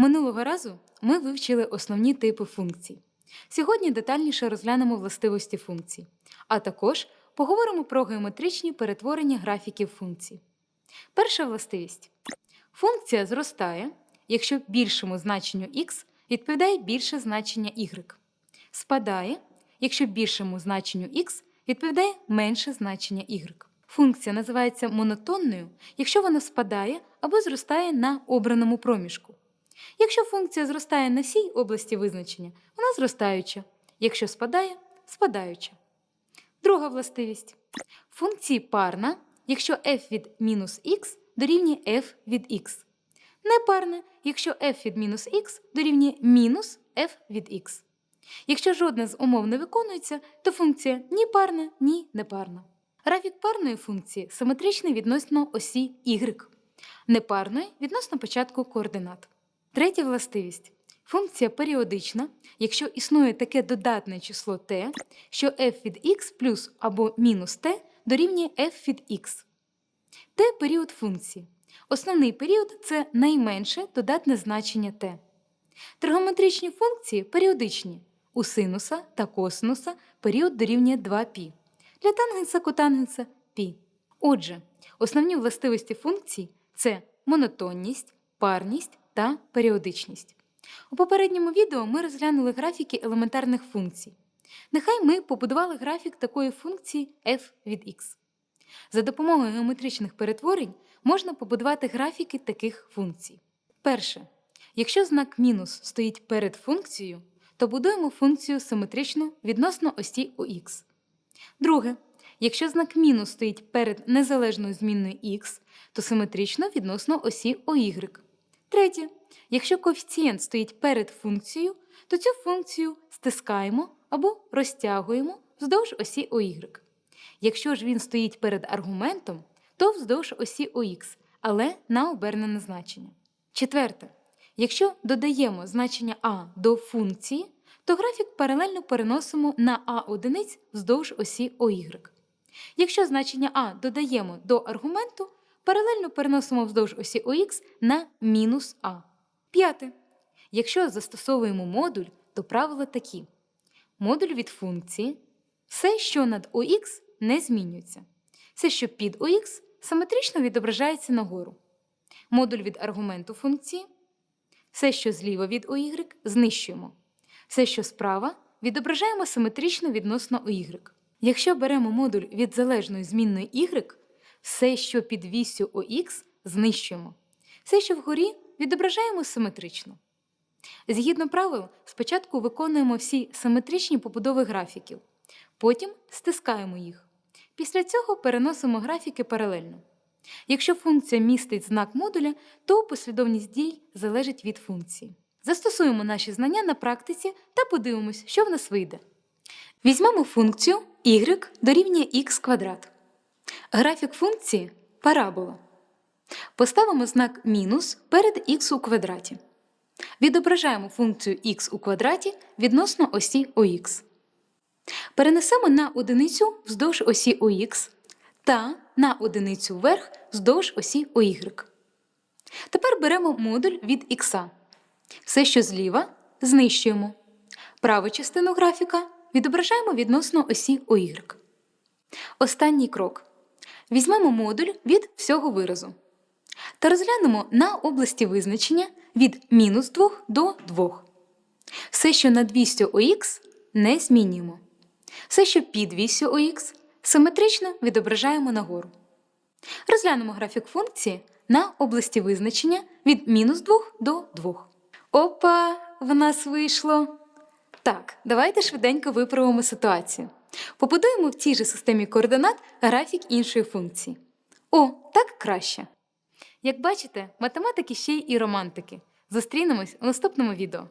Минулого разу ми вивчили основні типи функцій. Сьогодні детальніше розглянемо властивості функцій, а також поговоримо про геометричні перетворення графіків функцій. Перша властивість. Функція зростає, якщо більшому значенню x відповідає більше значення y. Спадає, якщо більшому значенню x відповідає менше значення y. Функція називається монотонною, якщо вона спадає або зростає на обраному проміжку. Якщо функція зростає на всій області визначення, вона зростаюча. Якщо спадає спадаюча. Друга властивість. Функції парна, якщо f від мінус х дорівнює f від x. Непарна, якщо f від мінус х дорівнює мінус f від х. Якщо жодна з умов не виконується, то функція ні парна, ні непарна. Графік парної функції симетричний відносно осі y, непарної відносно початку координат. Третя властивість. Функція періодична, якщо існує таке додатне число t, що f від x плюс або мінус t дорівнює f від x. t – період функції. Основний період це найменше додатне значення t. Тригонометричні функції періодичні. У синуса та косинуса період дорівнює 2π. Для тангенса котангенса π. Отже, основні властивості функцій це монотонність, парність та періодичність. У попередньому відео ми розглянули графіки елементарних функцій. Нехай ми побудували графік такої функції f від x. За допомогою геометричних перетворень можна побудувати графіки таких функцій. Перше. Якщо знак мінус стоїть перед функцією, то будуємо функцію симетрично відносно осі ОХ. Друге. Якщо знак мінус стоїть перед незалежною змінною х, то симетрично відносно осі ОY. Третє. Якщо коефіцієнт стоїть перед функцією, то цю функцію стискаємо або розтягуємо вздовж осі ОY. Якщо ж він стоїть перед аргументом, то вздовж осі ОХ, але на обернене значення. Четверте. Якщо додаємо значення а до функції, то графік паралельно переносимо на а одиниць вздовж осі ОY. Якщо значення а додаємо до аргументу, паралельно переносимо вздовж осі ОХ на мінус а. П'яте. Якщо застосовуємо модуль, то правила такі: модуль від функції, все, що над ОХ, не змінюється. Все, що під ОХ, симетрично відображається нагору. Модуль від аргументу функції. Все, що зліва від OY, знищуємо. Все, що справа, відображаємо симетрично відносно OY. Якщо беремо модуль від залежної змінної y, все, що під вісю OX, знищуємо. Все, що вгорі, відображаємо симетрично. Згідно правил, спочатку виконуємо всі симетричні побудови графіків, потім стискаємо їх. Після цього переносимо графіки паралельно. Якщо функція містить знак модуля, то послідовність дій залежить від функції. Застосуємо наші знання на практиці та подивимось, що в нас вийде. Візьмемо функцію y дорівнює x квадрат. Графік функції парабола. Поставимо знак мінус перед х у квадраті. Відображаємо функцію х у квадраті відносно осі ОХ. Перенесемо на одиницю вздовж осі ОХ та на одиницю вверх вздовж осі OY. Тепер беремо модуль від х. Все, що зліва, знищуємо. Праву частину графіка відображаємо відносно осі OY. Останній крок. Візьмемо модуль від всього виразу та розглянемо на області визначення від мінус 2 до 2. Все, що над вісю ОХ, не змінюємо. Все, що під вісю ОХ, симетрично відображаємо нагору. Розглянемо графік функції на області визначення від мінус 2 до 2. Опа, в нас вийшло. Так, давайте швиденько виправимо ситуацію. Побудуємо в цій же системі координат графік іншої функції. О, так краще. Як бачите, математики ще й і романтики. Зустрінемось у наступному відео.